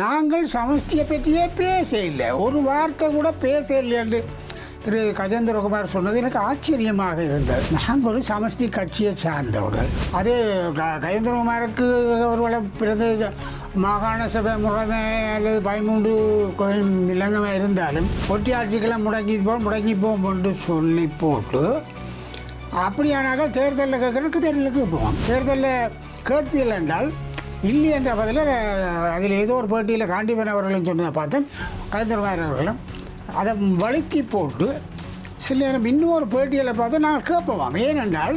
நாங்கள் சமஷ்டியை பற்றியே பேச இல்லை ஒரு வார்த்தை கூட பேச என்று திரு கஜேந்திரகுமார் சொன்னது எனக்கு ஆச்சரியமாக இருந்தது. நாங்கள் ஒரு சமஷ்டி கட்சியை சார்ந்தவர்கள். அது க- கஜேந்திரகுமாருக்கு அவர்களை பிறந்த மாகாண சபை முறைமை அல்லது பதிமூன்று கோயில் இலங்கை இருந்தாலும் ஒட்டியாட்சிகளை முடங்கி போ முடங்கி போம் என்று சொல்லி போட்டு அப்படியானாலும் தேர்தலில் கேட்கறதுக்கு தேர்தலுக்கு போவோம். தேர்தலில் கேட்பீர்கள் என்றால் இல்லை என்ற பதில் அதில் ஏதோ ஒரு போட்டியில் காண்டிபன் அவர்களும் சொன்னதை பார்த்தேன் கலைஞர்மார் அவர்களும் அதை வழுக்கி போட்டு சில நேரம் இன்னொரு போட்டியில் பேட்டியில் பார்த்து நாங்கள் கேட்போம். ஏனென்றால்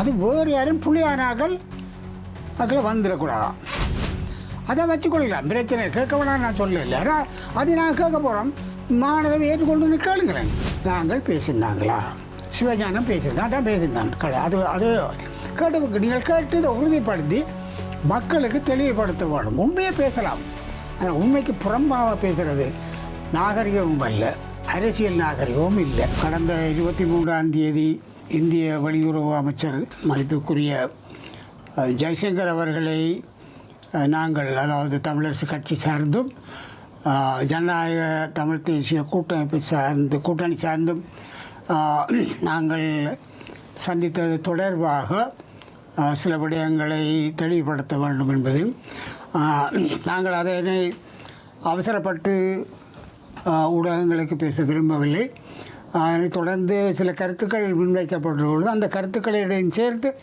அது வேறு யாரும் புள்ளியானாக்கள் மக்களை வந்துடக்கூடாது அதை வச்சுக்கொள்ளலாம். பிரச்சனை கேட்க வேணாம் நான் சொல்லல ஆனால் அது நாங்கள் கேட்க போகிறோம் மாணவர் ஏற்றுக்கொண்டு கேளுங்களேன். நாங்கள் பேசியிருந்தாங்களா சிவஞானம் பேசியிருந்தான் தான் பேசியிருந்தாங்க கடை அது அது கேட்டு நீங்கள் கேட்டு இதை உறுதிப்படுத்தி மக்களுக்கு தெளிவுபடுத்த வேணும் உண்மையை பேசலாம். ஆனால் உண்மைக்கு புறம்பாக பேசுகிறது நாகரிகமும் அல்ல அரசியல் நாகரிகமும் இல்லை. கடந்த இருபத்தி மூன்றாம் தேதி இந்திய வெளியுறவு அமைச்சர் மதிப்புக்குரிய ஜெய்சங்கர் அவர்களை நாங்கள் அதாவது தமிழரசு கட்சி சார்ந்தும் ஜனநாயக தமிழ் தேசிய கூட்டமைப்பு சார்ந்து கூட்டணி சார்ந்தும் நாங்கள் சந்தித்தது தொடர்பாக சில விடயங்களை தெளிவுபடுத்த வேண்டும் என்பது. நாங்கள் அதனை அவசரப்பட்டு ஊடகங்களுக்கு பேச விரும்பவில்லை. அதனைத் தொடர்ந்து சில கருத்துக்கள் முன்வைக்கப்பட்டுள்ளது. அந்த கருத்துக்களிடையும் சேர்த்து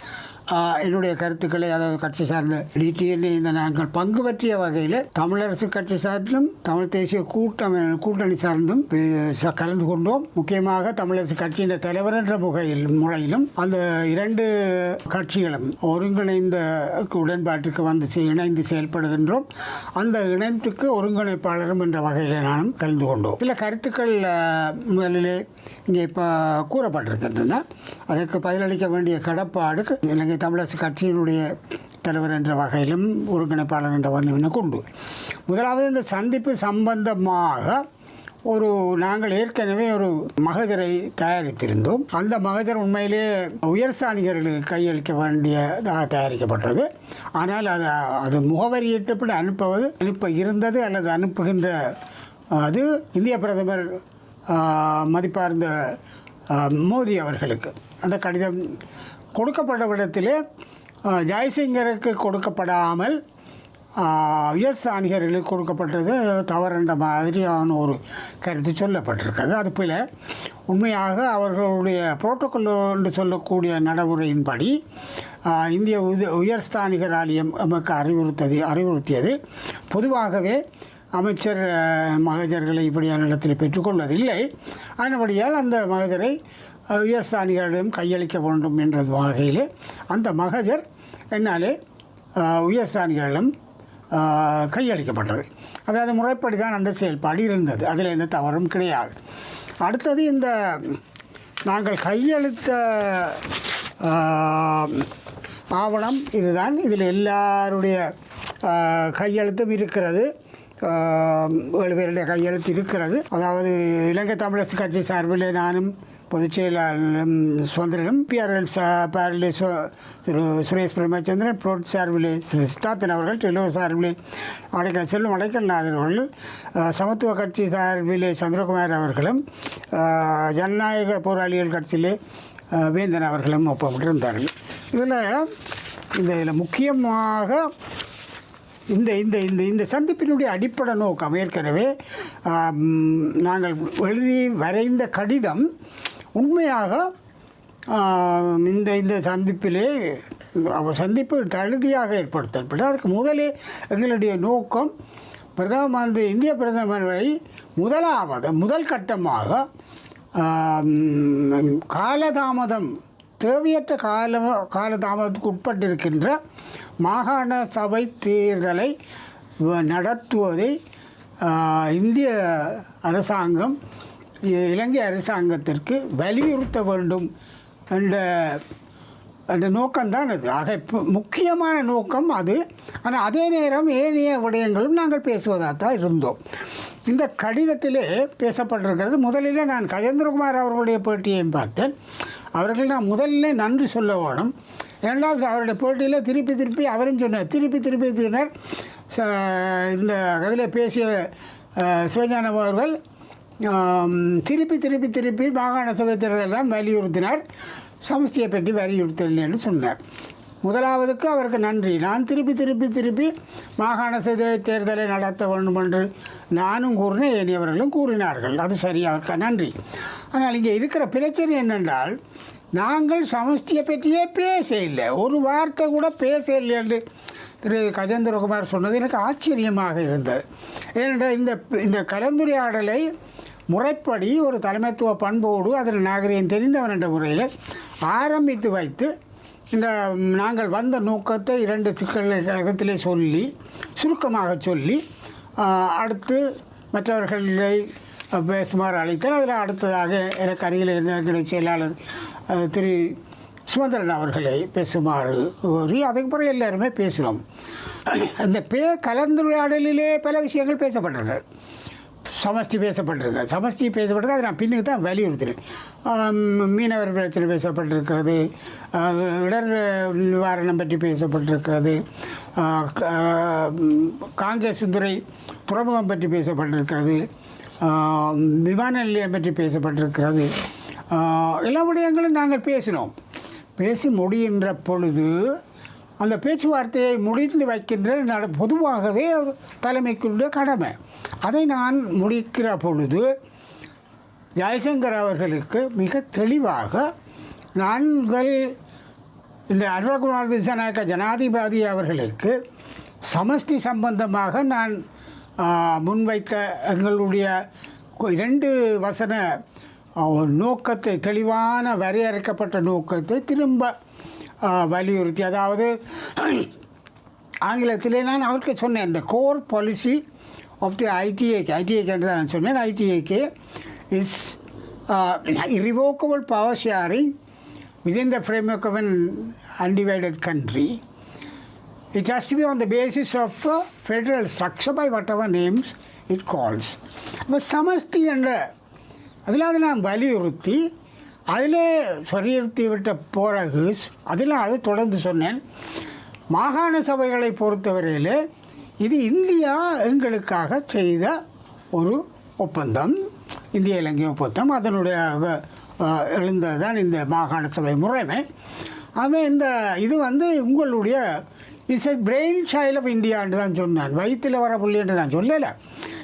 என்னுடைய கருத்துக்களை அதாவது கட்சி சார்ந்த டிடிஎன்ஏ இந்த நாங்கள் பங்கு பற்றிய வகையில் தமிழரசு கட்சி சார்ந்தும் தமிழ் தேசிய கூட்டம் கூட்டணி சார்ந்தும் கலந்து கொண்டோம். முக்கியமாக தமிழரசு கட்சியின் தலைவர் என்ற முகையில் முறையிலும் அந்த இரண்டு கட்சிகளும் ஒருங்கிணைந்த உடன்பாட்டிற்கு வந்து இணைந்து செயல்படுகின்றோம். அந்த இணைத்துக்கு ஒருங்கிணைப்பாளரும் என்ற வகையில் நானும் கலந்து கொண்டோம். சில கருத்துக்கள் முதலிலே இங்கே இப்போ கூறப்பட்டிருக்கின்றன. அதற்கு பதிலளிக்க வேண்டிய கடப்பாடு இலங்கை தமிழரசு கட்சியினுடைய தலைவர் என்ற வகையிலும் ஒருங்கிணைப்பாளர் என்ற வகையிலும் கொண்டு முதலாவது இந்த சந்திப்பு சம்பந்தமாக ஒரு நாங்கள் ஏற்கனவே ஒரு மகஜரை தயாரித்திருந்தோம். அந்த மகஜர் உண்மையிலே உயர்சாணிகர்களுக்கு கையளிக்க வேண்டியதாக தயாரிக்கப்பட்டது. ஆனால் அது அது முகவரியிட்டப்படி அனுப்புவது அனுப்ப இருந்தது அல்லது அனுப்புகின்ற அது இந்திய பிரதமர் மதிப்பார்ந்த மோதி மோடி அவர்களுக்கு. அந்த கடிதம் கொடுக்கப்பட்ட விடத்திலே ஜெய்சிங்கருக்கு கொடுக்கப்படாமல் உயர்ஸ்தானிகர்களுக்கு கொடுக்கப்பட்டது தவறுன்ற மாதிரியான ஒரு கருத்து சொல்லப்பட்டிருக்கிறது. அது போல உண்மையாக அவர்களுடைய புரோட்டோக்கல் என்று சொல்லக்கூடிய நடைமுறையின்படி இந்திய உத உயர்ஸ்தானிகர் ஆலயம் நமக்கு அறிவுறுத்தது அறிவுறுத்தியது. பொதுவாகவே அமைச்சர் மகஜர்களை இப்படியான இடத்தில் பெற்றுக்கொள்வதில்லை. அதன்படியால் அந்த மகஜரை உயர்ஸ்தானிகளிடம் கையளிக்க வேண்டும் என்ற வகையில் அந்த மகஜர் என்னாலே உயர்ஸ்தானிகளிடம் கையளிக்கப்பட்டது. அதாவது முறைப்படி தான் அந்த செயல்பாடு இருந்தது. அதில் எந்த தவறும் கிடையாது. அடுத்தது இந்த நாங்கள் கையளித்த ஆவணம் இதுதான். இதில் எல்லாருடைய கையெழுத்தும் இருக்கிறது. ஏழு பேருடைய கையெழுத்து இருக்கிறது. அதாவது இலங்கை தமிழரசு கட்சி சார்பில் நானும் பொதுச் செயலாளரும் சுதந்திரனும் பிஆர்எல் சார்பில் சு- திரு சுரேஷ் பிரம்மச்சந்திரன் புரோட் சார்பிலே திரு சித்தார்த்தன் அவர்கள் டெலோ சார்பிலே அடைக்கல் செல்லும் அடைக்கல்நாதன் அவர்கள் சமத்துவ கட்சி சார்பிலே சந்திரகுமார் அவர்களும் ஜனநாயக போராளிகள் கட்சியிலே வேந்தன் அவர்களும் ஒப்பமிட்டிருந்தார்கள் இதில் இந்த இதில் முக்கியமாக இந்த இந்த இந்த இந்த சந்திப்பினுடைய அடிப்படை நோக்கம் ஏற்கனவே நாங்கள் எழுதி வரைந்த கடிதம் உண்மையாக இந்த இந்த சந்திப்பிலே அவர் சந்திப்பு தழுதியாக ஏற்படுத்தப்பட்டு அதற்கு முதலே எங்களுடைய நோக்கம் பிரதம மந்திரி இந்திய பிரதமரை முதலாவது முதல் கட்டமாக காலதாமதம் தேவையற்ற கால காலதாமதத்துக்கு உட்பட்டிருக்கின்ற மாகாண சபை தேர்தலை நடத்துவதை இந்திய அரசாங்கம் இலங்கை அரசாங்கத்திற்கு வலியுறுத்த வேண்டும் என்ற அந்த நோக்கம்தான் அது. ஆக இப்போ முக்கியமான நோக்கம் அது. ஆனால் அதே நேரம் ஏனைய விடயங்களும் நாங்கள் பேசுவதாக தான் இருந்தோம். இந்த கடிதத்திலே பேசப்பட்டிருக்கிறது. முதலில் நான் கஜேந்திரகுமார் அவர்களுடைய பேட்டியையும் பார்த்தேன். அவர்கள் நான் முதலில் நன்றி சொல்ல வேணும். இரண்டாவது அவருடைய போட்டியில் திருப்பி திருப்பி அவரும் சொன்னார். திருப்பி திருப்பி சொன்னார். ச இந்த அதில் பேசிய சிவஞானம் அவர்கள் திருப்பி திருப்பி திருப்பி மாகாண சபை தேர்தலெல்லாம் வலியுறுத்தினார். சமஸ்தியை பற்றி வலியுறுத்தல் என்று சொன்னார். முதலாவதுக்கு அவருக்கு நன்றி. நான் திருப்பி திருப்பி திருப்பி மாகாண சபை தேர்தலை நடத்த வேண்டும் என்று நானும் கூறினேன். ஏனியவர்களும் கூறினார்கள். அது சரி அவருக்கு நன்றி. ஆனால் இங்கே இருக்கிற பிரச்சனை என்னென்றால் நாங்கள் சமஸ்தியை பற்றியே பேச இல்லை ஒரு வார்த்தை கூட பேச இல்லை என்று திரு கஜேந்திரகுமார் சொன்னது எனக்கு ஆச்சரியமாக இருந்தது. ஏனென்றால் இந்த இந்த கலந்துரையாடலை முறைப்படி ஒரு தலைமைத்துவ பண்போடு அதில் நாகரிகம் தெரிந்தவன் என்ற முறையில் ஆரம்பித்து வைத்து இந்த நாங்கள் வந்த நோக்கத்தை இரண்டு சிக்கலத்திலே சொல்லி சுருக்கமாக சொல்லி அடுத்து மற்றவர்களை பேசுமாறு அழைத்தால். அதில் அடுத்ததாக எனக்கு அருகில் இருந்த எங்களுடைய செயலாளர் திரு சுமந்திரன் அவர்களை பேசுமாறு கூறி அதுக்கு பிறகு எல்லாருமே பேசினோம். அந்த பே கலந்துரையாடலிலே பல விஷயங்கள் பேசப்பட்டது சமஷ்டி பேசப்பட்டிருக்கு. சமஷ்டி பேசப்பட்டது அதை நான் பின்னுக்கு தான் வலியுறுத்தினேன். மீனவர் பிரச்சனை பேசப்பட்டிருக்கிறது. இடர் நிவாரணம் பற்றி பேசப்பட்டிருக்கிறது. ஆ, காங்கிரஸ் துறை துறைமுகம் பற்றி பேசப்பட்டிருக்கிறது. விமான நிலையம் பற்றி பேசப்பட்டிருக்கிறது. எல்லா விடயங்களும் நாங்கள் பேசினோம். பேசி முடிகின்ற பொழுது அந்த பேச்சுவார்த்தையை முடிந்து வைக்கின்ற நட பொதுவாகவே ஒரு தலைமைக்குள்ள கடமை. அதை நான் முடிக்கிற பொழுது ஜெயசங்கர் அவர்களுக்கு மிக தெளிவாக நாங்கள் இந்த அன்வகுமார் திசாநாயக்க ஜனாதிபதி அவர்களுக்கு சமஷ்டி சம்பந்தமாக நான் முன்வைத்த எங்களுடைய இரண்டு வசன நோக்கத்தை தெளிவான வரையறுக்கப்பட்ட நோக்கத்தை திரும்ப வலியுறுத்தி அதாவது ஆங்கிலத்திலே நான் அவருக்கு சொன்னேன் இந்த core policy of the ITAK ITAK என்று தான் நான் சொன்னேன் ITAK is irrevocable power sharing within the framework of an undivided country. It has to be on the basis of federal federal structure by whatever names it calls. அப்போ சமஷ்டி என்ற அதில் அதை நான் வலியுறுத்தி அதிலே வலியுறுத்தி விட்ட பிறகு அதில் அது தொடர்ந்து சொன்னேன். மாகாண சபைகளை பொறுத்தவரையில் இது இந்தியா எங்களுக்காக செய்த ஒரு ஒப்பந்தம். இந்திய இலங்கை ஒப்பந்தம். அதனுடைய எழுந்தது எழுந்ததுதான் இந்த மாகாண சபை முறைமை. அவன் இந்த இது வந்து உங்களுடைய is a brain child of இந்தியான்னு தான் சொன்னான் வயிற்றில் வர புள்ளி என்று நான் சொல்லலை.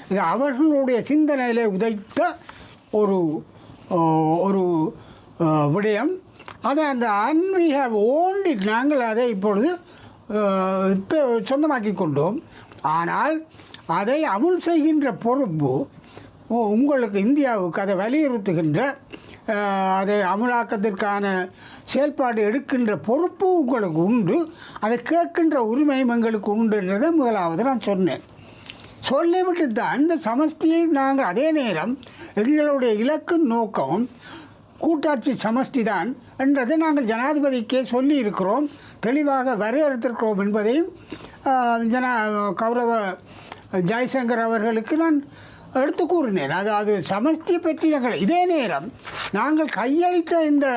இது அவர்களுடைய சிந்தனையிலே உதைத்த ஒரு ஒரு விடயம். அதை அந்த அன்வி ஹவ் ஓன்டி நாங்கள் அதை இப்பொழுது இப்போ சொந்தமாக்கி கொண்டோம். ஆனால் அதை அமுல் செய்கின்ற பொறுப்பு உங்களுக்கு இந்தியாவுக்கு அதை வலியுறுத்துகின்ற அதை அமலாக்கத்திற்கான செயல்பாடு எடுக்கின்ற பொறுப்பு உங்களுக்கு உண்டு அதை கேட்கின்ற உரிமையும் எங்களுக்கு உண்டுன்றதை முதலாவது நான் சொன்னேன். சொல்லிவிட்டு தான் இந்த சமஷ்டியை நாங்கள் அதே நேரம் எங்களுடைய இலக்கு நோக்கம் கூட்டாட்சி சமஷ்டி தான் என்றதை நாங்கள் ஜனாதிபதிக்கே சொல்லியிருக்கிறோம். தெளிவாக வரையறுத்திருக்கிறோம் என்பதையும் ஜன ஜனா கௌரவ ஜெய்சங்கர் அவர்களுக்கு நான் எடுத்து கூறினேன் அதாவது சமஷ்டியை பற்றி நாங்கள் இதே நேரம் நாங்கள் கையளித்த இந்த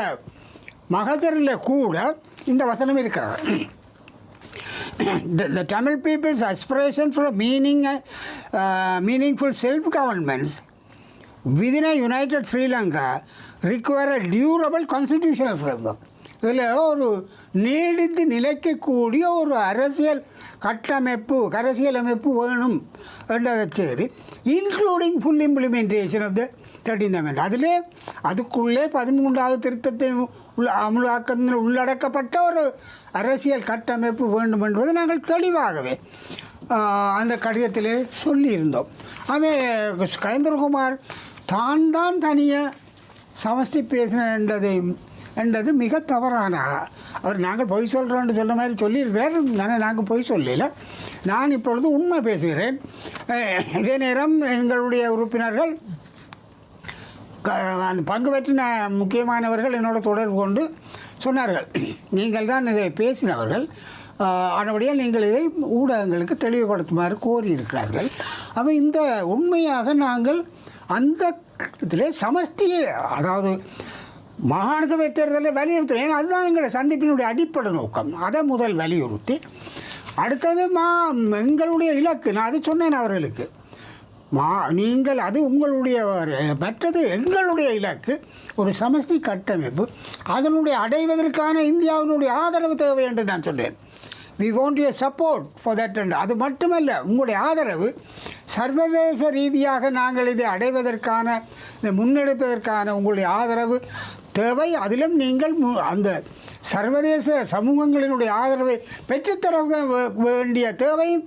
மகஜரில் கூட இந்த வசனம் இருக்கிறது the, the Tamil people's aspiration for a meaning, uh, meaningful self-governments within a united Sri Lanka require a durable constitutional framework. இதில் ஒரு நீடித்து நிலைக்கக்கூடிய ஒரு அரசியல் கட்டமைப்பு அரசியலமைப்பு வேணும் என்றதை சரி including full implementation of the thirteen amend அதிலே அதுக்குள்ளே பதிமூன்றாவது திருத்தத்தை உள்ள அமலாக்கத்தில் உள்ளடக்கப்பட்ட ஒரு அரசியல் கட்டமைப்பு வேண்டும் என்பது நாங்கள் தெளிவாகவே அந்த கடிதத்திலே சொல்லியிருந்தோம். அவன் கயந்திரகுமார் தான் தான் தனியாக சமஸ்தி பேசின என்றது மிக தவறான. அவர் நாங்கள் பொய் சொல்கிறோன்னு சொன்ன மாதிரி சொல்லியிருக்கிறார். ஆனால் நாங்கள் பொய் சொல்லல. நான் இப்பொழுது உண்மை பேசுகிறேன். இதே நேரம் எங்களுடைய உறுப்பினர்கள் அந்த பங்கு பெற்றின முக்கியமானவர்கள் என்னோட தொடர்பு கொண்டு சொன்னார்கள். நீங்கள் தான் இதை பேசினவர்கள். ஆனபடியால் நீங்கள் இதை ஊடகங்களுக்கு தெளிவுபடுத்துமாறு கோரியிருக்கிறார்கள். அப்போ இந்த உண்மையாக நாங்கள் அந்த இதில் சமஸ்தியை அதாவது மாகாண சபை தேர்தலை வலியுறுத்துகிறேன் ஏன்னா அதுதான் எங்களை சந்திப்பினுடைய அடிப்படை நோக்கம். அதை முதல் வலியுறுத்தி அடுத்தது மா எங்களுடைய இலக்கு. நான் அது சொன்னேன் அவர்களுக்கு. மா நீங்கள் அது உங்களுடைய மற்றது எங்களுடைய இலக்கு. ஒரு சமஸ்தி கட்டமைப்பு. அதனுடைய அடைவதற்கான இந்தியாவினுடைய ஆதரவு தேவை என்று நான் சொன்னேன். We want you support for that and அது மட்டுமல்ல உங்களுடைய ஆதரவு. சர்வதேச ரீதியாக நாங்கள் இதை அடைவதற்கான இதை முன்னெடுப்பதற்கான உங்களுடைய ஆதரவு. தேவை. அதிலும் நீங்கள் மு- அந்த சர்வதேச சமூகங்களினுடைய ஆதரவை பெற்றுத்தர வேண்டிய தேவையும்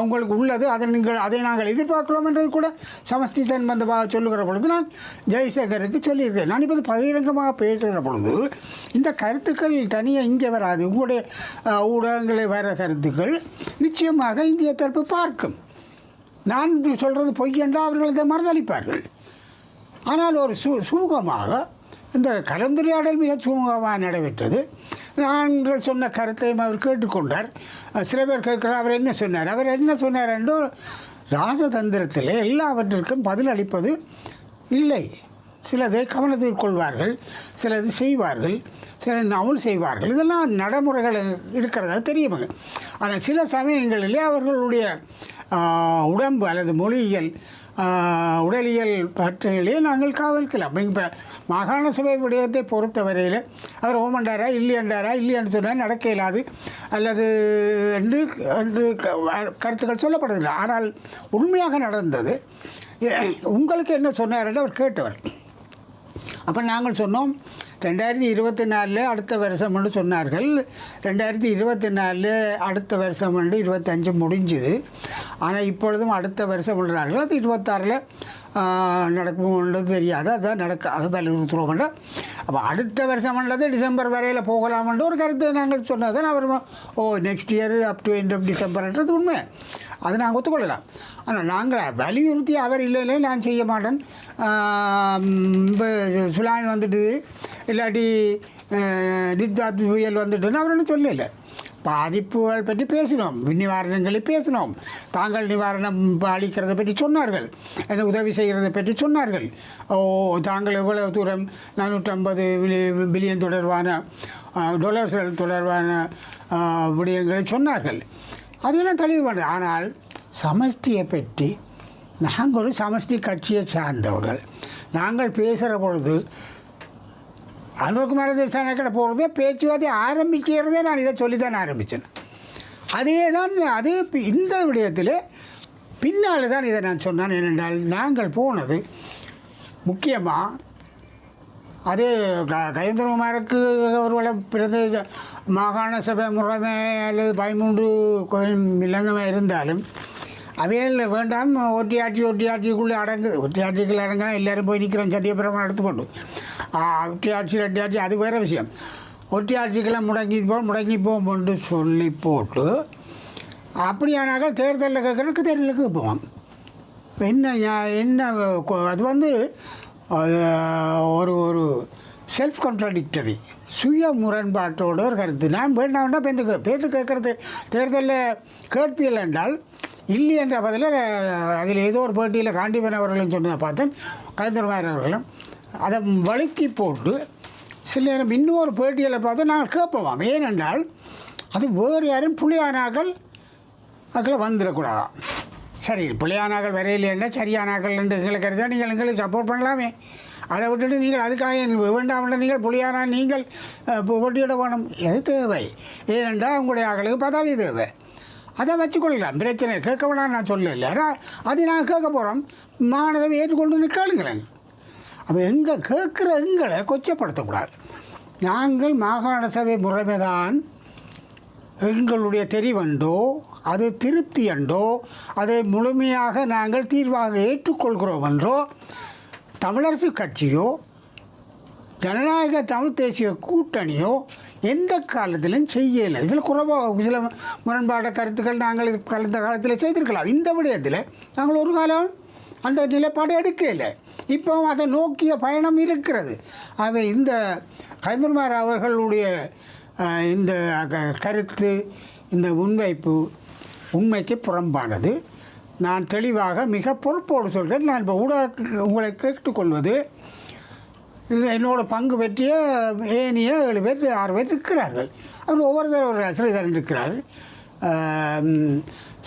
உங்களுக்கு உள்ளது. அதை நீங்கள் அதை நாங்கள் எதிர்பார்க்கிறோம் என்றது கூட சமஸ்தி சம்பந்தமாக சொல்லுகிற பொழுது நான் ஜெய்சேகருக்கு சொல்லியிருக்கேன் நான் இப்போது பகிரங்கமாக பேசுகிற பொழுது இந்த கருத்துக்கள் தனியாக இங்கே வராது. உங்களுடைய ஊடகங்களை ஊடகங்களில் வர கருத்துக்கள் நிச்சயமாக இந்திய தரப்பு பார்க்கும். நான் சொல்கிறது பொய் என்றால் அவர்கள் இதை மறுதளிப்பார்கள். ஆனால் ஒரு சு சுமூகமாக இந்த கலந்துரையாடல் மிக சுமூகமாக நடைபெற்றது. நாங்கள் சொன்ன கருத்தையும் அவர் கேட்டுக்கொண்டார். சில பேர் கேட்கிறார் அவர் என்ன சொன்னார்? அவர் என்ன சொன்னார் என்றோ ராஜதந்திரத்தில் எல்லாவற்றிற்கும் பதில் அளிப்பது இல்லை. சிலதை கவனத்தில் கொள்வார்கள் சிலது செய்வார்கள் சில நவுல் செய்வார்கள். இதெல்லாம் நடைமுறைகள் இருக்கிறதா தெரியுமாங்க ஆனால் சில சமயங்களிலே அவர்களுடைய உடம்பு அல்லது மொழியியல் உடலியல் பற்றிலே நாங்கள் காவல்கலாம் இப்போ மாகாண சபை விடயத்தை பொறுத்தவரையில் அவர் ஓமண்டாரா இல்லையண்டாரா இல்லையன்னு சொன்னால் நடக்க இயலாது. அல்லது என்று என்று க- கருத்துக்கள் சொல்லப்படுகிறது ஆனால் உண்மையாக நடந்தது உங்களுக்கு என்ன சொன்னார் என்று அவர் கேட்டவர். அப்போ நாங்கள் சொன்னோம் ரெண்டாயிரத்தி இருபத்தி நாலில் அடுத்த வருஷம் சொன்னார்கள். ரெண்டாயிரத்தி இருபத்தி நாலில் அடுத்த வருஷம் வந்து இருபத்தஞ்சு முடிஞ்சுது. ஆனால் இப்பொழுதும் அடுத்த வருஷம் விடுறார்கள் அது இருபத்தாறில் நடக்கும்ன்றது தெரியாது. அதுதான் நடக்க அது வலியுறுத்துறோம்ல அப்போ அடுத்த வருஷம்ன்றது டிசம்பர் வரையில் போகலாம்ன்ற ஒரு கருத்து நாங்கள் சொன்னதான் அவர் ஓ next year up to end of டிசம்பர்ன்றது உண்மை. அதை நாங்கள் ஒத்துக்கொள்ளலாம் ஆனால் நாங்கள் வலியுறுத்தி அவர் இல்லை இல்லை நான் செய்ய மாட்டேன். இப்போ சுனாமி வந்துட்டு இல்லாட்டி டித்தாத் புயல் வந்துட்டுன்னு அவர் ஒன்றும் சொல்லலை. பாதிப்புகள் பற்றி பேசினோம் நிவாரணங்களை பேசினோம். தாங்கள் நிவாரணம் அளிக்கிறதை பற்றி சொன்னார்கள். என்ன உதவி செய்கிறதை பற்றி சொன்னார்கள். ஓ தாங்கள் எவ்வளவு தூரம் நானூற்றம்பது பில்லியன் தொடர்பான டொலர்ஸ்கள் தொடர்பான விடயங்களை சொன்னார்கள். அதெல்லாம் தெளிவானது ஆனால் சமஷ்டியை பற்றி நாங்கள் ஒரு சமஷ்டி கட்சியை சார்ந்தவர்கள். நாங்கள் பேசுகிற பொழுது அனுகுமார தேசானக்கிட்ட போகிறதே பேச்சுவார்த்தை ஆரம்பிக்கிறதே நான் இதை சொல்லி தான் ஆரம்பித்தேன். அதே தான் அதே இந்த விடயத்தில் பின்னால் தான் இதை நான் சொன்னேன். ஏனென்றால் நாங்கள் போனது முக்கியமாக அது க கயந்திரகுமாருக்கு அவர்களை பிறந்த மாகாண சபை முறைமை அல்லது பதிமூன்று கோயில் இலங்கமாக இருந்தாலும் அவையில் வேண்டாம் ஒட்டி ஆட்சி ஒட்டி ஆட்சிக்குள்ளே அடங்கு ஒட்டி ஒட்டியாட்சிக்குள்ளே அடங்க எல்லோரும் போய் நிற்கிறோம் சத்தியபிரமணம் எடுத்துக்கொண்டு ஆட்சி ரெட்டி ஆட்சி அது வேறு விஷயம். ஒட்டி ஆட்சிக்கெல்லாம் முடங்கி போ முடங்கி போகும்னு சொல்லி போட்டு அப்படியானாக்க தேர்தலில் கேட்குறதுக்கு தேர்தலுக்கு போவோம். என்ன என்ன அது வந்து ஒரு ஒரு செல்ஃப் கான்ட்ராடிக்டரி சுய முரண்பாட்டோட ஒரு கருத்து. நான் வேண்டாம் வேண்டாம் பேருந்து கே- பேருந்து கேட்குறது. தேர்தலில் கேட்பியல் என்றால் இல்லை என்ற பதில் அதில் ஏதோ ஒரு போட்டியில் காண்டிபன் அவர்களும் சொன்னதை பார்த்தேன் கலைஞர்மார் அவர்களும். அதை வழுக்கி போட்டு சில நேரம் இன்னொரு பேட்டியில் பார்த்து நாங்கள் கேட்போம் ஏனென்றால் அது வேறு யாரும் புலியானாக்கள் அதில் வந்துடக்கூடாதாம். சரி பிள்ளையானாக்கள் வரையிலேன்னா சரியானாக்கள் என்று எங்களுக்கு கருதா நீங்கள் எங்களுக்கு சப்போர்ட் பண்ணலாமே. அதை விட்டுட்டு நீங்கள் அதுக்காக வேண்டாம் நீங்கள் புள்ளியானா நீங்கள் போட்டியிட வேணும். எது தேவை? ஏனென்றால் உங்களுடைய ஆக்களுக்கு பதவி தேவை. அதை வச்சுக்கொள்ளலாம். பிரச்சனை கேட்க வேணாம் நான் சொல்லலை. ஆனால் அதை நான் கேட்க போகிறோம் மாணவ ஏற்றுக்கொண்டு கேளுங்களேன். அப்போ எங்கே கேட்குற எங்களை கொச்சப்படுத்தக்கூடாது. நாங்கள் மாகாண சபை முறைமைதான் எங்களுடைய தெரிவண்டோ அது திருப்தி என்றோ அதை முழுமையாக நாங்கள் தீர்வாக ஏற்றுக்கொள்கிறோம் என்றோ தமிழரசு கட்சியோ ஜனநாயக தமிழ் தேசிய கூட்டணியோ எந்த காலத்திலும் செய்யலை. இதில் குறைவாக சில முரண்பாட கருத்துக்கள் நாங்கள் கலந்த காலத்தில் செய்திருக்கலாம். இந்த விடயத்தில் நாங்கள் ஒரு காலம் அந்த நிலைப்பாடு எடுக்கலை. இப்போ அதை நோக்கிய பயணம் இருக்கிறது. ஆகவே இந்த கந்தர்மார் அவர்களுடைய இந்த க- கருத்து இந்த முன்வைப்பு உண்மைக்கு புறம்பானது. நான் தெளிவாக மிக பொறுப்போடு சொல்கிறேன். நான் இப்போ ஊடக உங்களை கேட்டுக்கொள்வது என்னோடய பங்கு பற்றிய ஏனிய ஏழு பேர் ஆறு பேர் இருக்கிறார்கள். அவர் ஒவ்வொருத்தர் ஒரு ஸ்ரீதரன் இருக்கிறார்.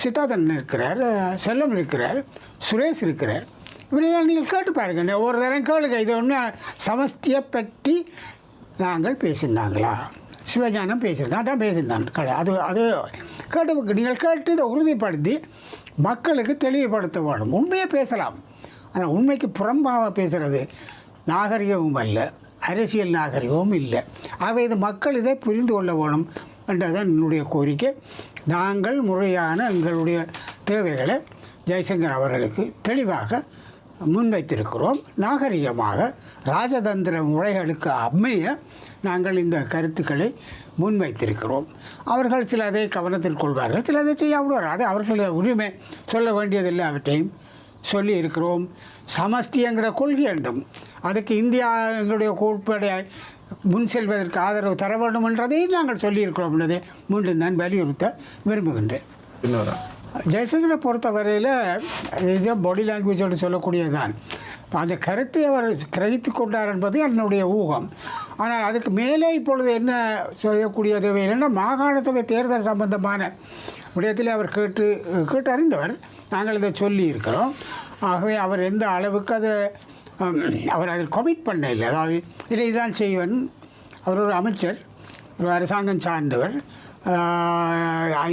சித்தாதன் இருக்கிறார் செல்லம் இருக்கிறார் சுரேஷ் இருக்கிறார். இப்படியெல்லாம் நீங்கள் கேட்டு பாருங்க ஒரு தரம் கேளுங்க. இது ஒன்று சமஸ்தியை பற்றி நாங்கள் பேசியிருந்தாங்களா சிவஞானம் பேசியிருந்தான் அதான் பேசியிருந்தான் கடை- அது அது கேட்டு நீங்கள் கேட்டு இதை உறுதிப்படுத்தி மக்களுக்கு தெளிவுபடுத்த வேணும் உண்மையை பேசலாம். ஆனால் உண்மைக்கு புறம்பாக பேசுகிறது நாகரிகமும் அல்ல. அரசியல் நாகரிகமும் இல்லை. ஆகவே இது மக்கள் இதை புரிந்து கொள்ள வேணும் என்றதான் என்னுடைய கோரிக்கை. நாங்கள் முறையான எங்களுடைய தேவைகளை ஜெய்சங்கர் அவர்களுக்கு தெளிவாக முன்வைத்திருக்கிறோம். நாகரிகமாக ராஜதந்திர முறைகளுக்கு அமைய நாங்கள் இந்த கருத்துக்களை முன்வைத்திருக்கிறோம். அவர்கள் சிலதை கவனத்தில் கொள்வார்கள் சில அதை செய்யாமல் அது அவர்களுடைய உரிமை. சொல்ல வேண்டியதில்லை அவற்றையும் சொல்லி இருக்கிறோம். சமஸ்திங்கிற கொள்கை வேண்டும். அதுக்கு இந்தியா எங்களுடைய கோட்பாடை முன் செல்வதற்கு ஆதரவு தர வேண்டும் என்றதையும் நாங்கள் சொல்லியிருக்கிறோம். என்பதை மீண்டும் நான் வலியுறுத்த விரும்புகின்றேன். இன்னொரு பொறுத்த வரையில் இது பாடி லாங்குவேஜோடு சொல்லக்கூடியதுதான். அந்த கருத்தை அவர் கிரகித்து கொண்டார் என்பது என்னுடைய ஊகம். ஆனால் அதுக்கு மேலே இப்பொழுது என்ன செய்யக்கூடியது என்னென்னா மாகாண சபை தேர்தல் சம்பந்தமான விடயத்தில் அவர் கேட்டு கேட்டு அறிந்தவர் நாங்கள் இதை சொல்லி இருக்கிறோம் ஆகவே அவர் எந்த அளவுக்கு அதை அவர் அதில் கமிட் பண்ண இல்லை அதாவது இதை தான் செய்வன். அவர் ஒரு அமைச்சர் ஒரு அரசாங்கம் சார்ந்தவர்.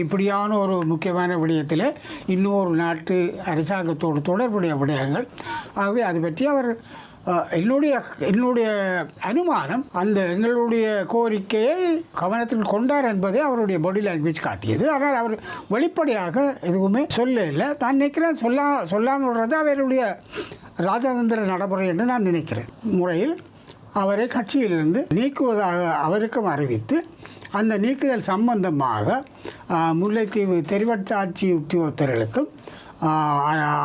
இப்படியான ஒரு முக்கியமான விடயத்தில் இன்னொரு நாட்டு அரசாங்கத்தோடு தொடர்புடைய விடயங்கள். ஆகவே அது பற்றி அவர் என்னுடைய என்னுடைய அனுமானம் அந்த எங்களுடைய கோரிக்கையை கவனத்தில் கொண்டார் என்பதை அவருடைய பாடி லாங்குவேஜ் காட்டியது. ஆனால் அவர் வெளிப்படையாக எதுவுமே சொல்ல இல்லை. நான் நினைக்கிறேன் சொல்லா சொல்லாமல் விடுறது அவருடைய ராஜதந்திர நடைமுறை என்று நான் நினைக்கிறேன். முறையில் அவரை கட்சியிலிருந்து நீக்குவதாக அவருக்கும் அறிவித்து அந்த நீக்குதல் சம்பந்தமாக முல்லைத்தீவு முல்லைத்தீவு தெரிவட்டாட்சி உத்தியோகத்தர்களுக்கும்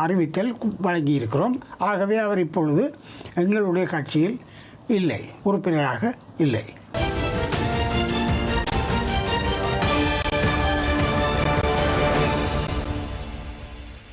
அறிவித்தல் வழங்கியிருக்கிறோம். ஆகவே அவர் இப்பொழுது எங்களுடைய கட்சியில் இல்லை உறுப்பினராக இல்லை.